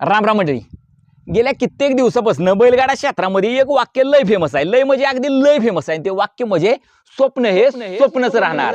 राम राम मंडळी. गेल्या कित्येक दिवसापासून बैलगाडा क्षेत्रामध्ये एक वाक्य लय फेमस आहे. लय म्हणजे अगदी लय फेमस आहे. ते वाक्य म्हणजे स्वप्न हे स्वप्नच राहणार.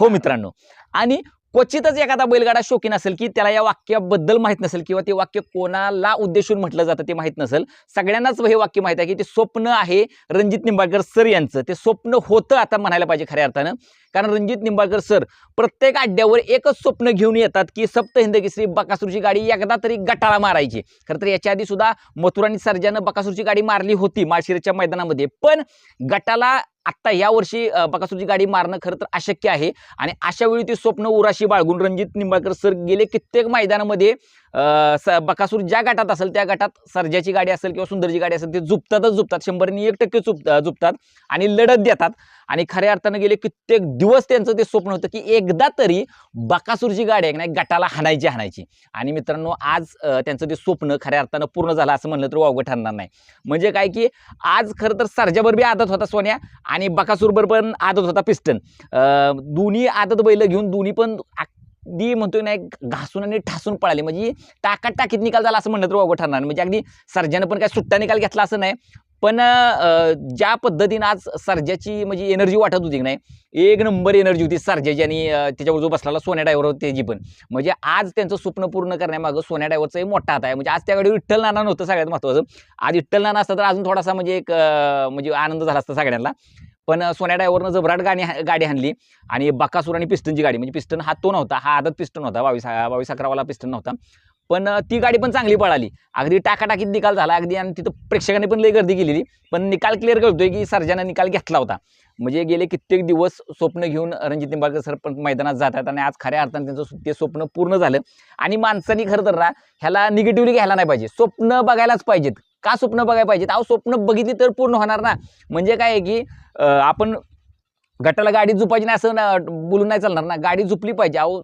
हो मित्रांनो. आणि क्वचितच एखादा बैलगाडा शौकीन असेल की त्याला या वाक्याबद्दल माहीत नसेल किंवा ते वाक्य कोणाला उद्देशून म्हटलं जातं ते माहीत नसेल सगळ्यांनाच हे वाक्य माहीत आहे की ते स्वप्न आहे रणजित निंबाळकर सर यांचं. ते स्वप्न होतं आता म्हणायला पाहिजे खऱ्या अर्थानं. कारण रणजित निंबाळकर सर प्रत्येक अड्ड्यावर एकच स्वप्न घेऊन येतात की सप्त हिंदकेसरी बकासूरची गाडी एकदा तरी गटाला मारायची. खरं तर याच्या आधी सुद्धा मथुर आणि सर्जानं बकासूरची गाडी मारली होती माळशिरच्या मैदानामध्ये. पण गटाला आत्ता या वर्षी बकासूरची गाडी मारणं खरं तर अशक्य आहे. आणि अशा वेळी ते स्वप्न उराशी बाळगून रणजित निंबाळकर सर गेले कित्येक मैदानामध्ये स बकासूर ज्या गटात असेल त्या गटात सर्जाची गाडी असेल किंवा सुंदरची गाडी असेल ते झुपतातच झुपतात. शंभरनी एक टक्के चुप झुपतात आणि लढत देतात. आणि खऱ्या अर्थानं गेले कित्येक दिवस त्यांचं ते स्वप्न होतं की एकदा तरी बकासूरची गाडी आहे नाही गटाला हाणायची हाणायची. आणि मित्रांनो आज त्यांचं ते स्वप्न खऱ्या अर्थानं पूर्ण झालं असं म्हणलं तर वावगं ठरणार नाही. म्हणजे काय की आज खरं तर सर्जाबर बी आदत होता सोन्या आणि बकासूरबर पण आदत होता पिस्टन. दोन्ही आदत बैल घेऊन दोन्ही पण अगदी म्हणतोय नाही घासून आणि ठासून पळाले. म्हणजे टाकात टाकीत निकाल झाला असं म्हणलं तर वावगं ठरणार म्हणजे अगदी सर्जानं पण काय सुट्टा निकाल घेतला असं नाही. पण ज्या पद्धतीनं आज सर्जाची म्हणजे एनर्जी वाटत होती की नाही एक नंबर एनर्जी होती सर्जाची आणि त्याच्यावर जो बसलेला सोन्या डायव्हर होती त्याची पण. म्हणजे आज त्यांचं स्वप्न पूर्ण करण्यामागं सोन्या ड्रायव्हरचाही मोठा हात आहे. म्हणजे आज त्याकडे विठ्ठल नाना नव्हतं सगळ्यात महत्त्वाचं आज विठ्ठल नाना असता तर अजून थोडासा म्हणजे एक म्हणजे आनंद झाला असता सगळ्यांना. पण सोन्या डायव्हरनं जबराट गाणी गाडी हाणली आणि बकासूर आणि पिस्टनची गाडी. म्हणजे पिस्टन हा तो नव्हता हा आदत पिस्टन होता. बावीस बावीस अकरावाला पिस्टन नव्हता. पण ती गाडी पण चांगली पळाली. अगदी टाकाटाकीत निकाल झाला अगदी आणि तिथं प्रेक्षकांनी पण लई गर्दी केलेली पण निकाल क्लिअर करतोय की सर्जानं निकाल घेतला होता. म्हणजे गेले कित्येक दिवस स्वप्न घेऊन रणजित निंबाळकर सर पण मैदानात जातात आणि आज खऱ्या अर्थाने त्यांचं ते स्वप्न पूर्ण झालं. आणि माणसांनी खरं तर ना ह्याला निगेटिव्हली घ्यायला नाही पाहिजे. स्वप्न बघायलाच पाहिजेत. का स्वप्न बघायला पाहिजेत? अहो स्वप्न बघितली तर पूर्ण होणार ना. म्हणजे काय आहे की आपण गटाला गाडी झुपायची नाही असं ना बोलून नाही चालणार ना. गाडी झुपली पाहिजे. अहो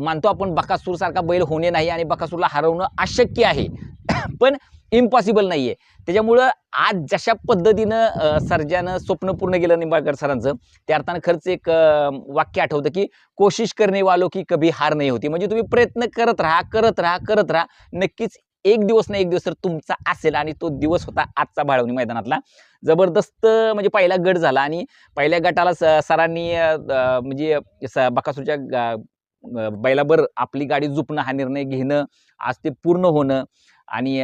मानतो आपण बकासूर सारखा बैल होणे नाही आणि बकासूरला हरवणं अशक्य आहे. पण इम्पॉसिबल नाही आहे त्याच्यामुळं आज जशा पद्धतीनं सर्जानं स्वप्न पूर्ण केलं निंबाळकर सरांचं त्या अर्थानं खरंच एक वाक्य आठवतं की कोशिश करणे वालो की कभी हार नाही होती. म्हणजे तुम्ही प्रयत्न करत राहा करत राहा करत राहा. नक्कीच एक दिवस ना एक दिवस तर तुमचा असेल आणि तो दिवस होता आजचा बाळवणी मैदानातला. जबरदस्त म्हणजे पहिला गट झाला आणि पहिल्या गटाला स सरांनी म्हणजे स- बकासूरच्या बैलाबर आपली गाडी झुपणं हा निर्णय घेणं आज ते पूर्ण होणं आणि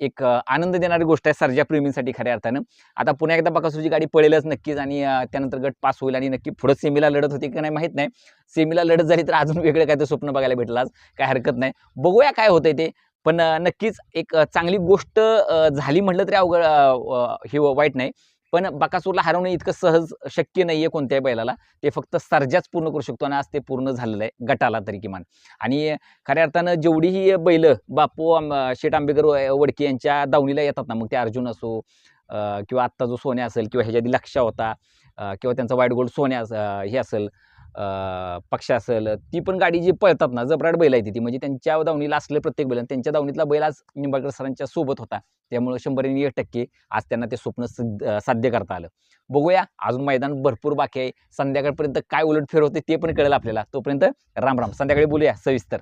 एक आनंद देणारी गोष्ट आहे सर्जा प्रेमींसाठी खऱ्या अर्थानं. आता पुन्हा एकदा बकासूरची गाडी पळेलच नक्कीच आणि त्यानंतर गट पास होईल आणि नक्की पुढं सेमीला लढत होती की नाही माहीत नाही. सेमीला लढत झाली तर अजून वेगळं काय ते स्वप्न बघायला भेटलं आज. काय हरकत नाही. बघूया काय होतंय ते. पण नक्कीच एक चांगली गोष्ट झाली म्हटलं तरी अवघड हे वाईट नाही. पण बकासूरला हरवणं इतकं सहज शक्य नाही आहे कोणत्याही बैलाला. ते फक्त सर्जाच पूर्ण करू शकतो आणि आज ते पूर्ण झालेलं आहे गटाला तरी किमान. आणि खऱ्या अर्थानं जेवढीही बैलं बापू आंब- शेठ आंबेकर व- वडके यांच्या दावणीला येतात ना मग ते अर्जुन असो किंवा आत्ता जो सोन्या असेल किंवा ह्याच्या आधी लक्ष होता किंवा त्यांचा वाईट गोल्ड सोन्या हे असेल पक्ष असेल ती पण गाडी जी पळतात ना जबराट बैल आहे ती म्हणजे त्यांच्या दावणीला असले प्रत्येक बैल आणि त्यांच्या दावणीतला बैल आज निंबाळकर सरांच्या सोबत होता. त्यामुळे शंभर एक टक्के आज त्यांना ते स्वप्न सिद्ध- साध्य करता आलं. बघूया अजून मैदान भरपूर बाकी आहे. संध्याकाळपर्यंत काय उलटफेर होते ते पण कळेल आपल्याला. तोपर्यंत राम राम. संध्याकाळी बोलूया सविस्तर.